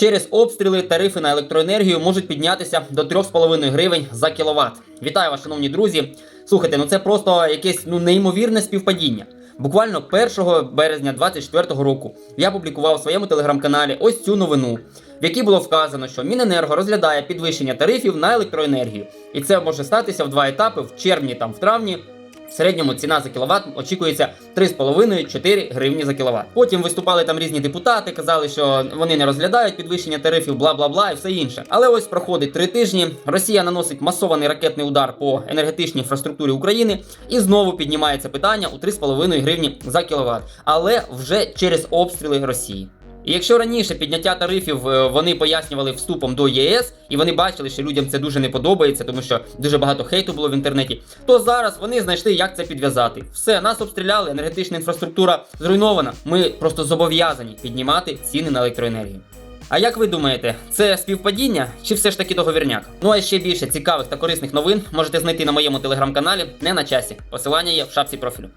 Через обстріли тарифи на електроенергію можуть піднятися до 3,5 гривень за кіловат. Вітаю вас, шановні друзі. Слухайте, ну це просто якесь ну неймовірне співпадіння. Буквально 1 березня 2024 року я публікував у своєму телеграм-каналі ось цю новину, в якій було вказано, що Міненерго розглядає підвищення тарифів на електроенергію, і це може статися в два етапи в червні там в травні. В середньому ціна за кіловат очікується 3,5-4 гривні за кіловат. Потім виступали там різні депутати, казали, що вони не розглядають підвищення тарифів, бла бла бла і все інше. Але ось проходить три тижні. Росія наносить масований ракетний удар по енергетичній інфраструктурі України і знову піднімається питання у 3,5 гривні за кіловат, але вже через обстріли Росії. І якщо раніше підняття тарифів е, вони пояснювали вступом до ЄС, і вони бачили, що людям це дуже не подобається, тому що дуже багато хейту було в інтернеті, то зараз вони знайшли, як це підв'язати. Все, нас обстріляли, енергетична інфраструктура зруйнована. Ми просто зобов'язані піднімати ціни на електроенергію. А як ви думаєте, це співпадіння чи все ж таки договірняк? Ну а ще більше цікавих та корисних новин можете знайти на моєму телеграм-каналі не на часі. Посилання є в шапці профілю.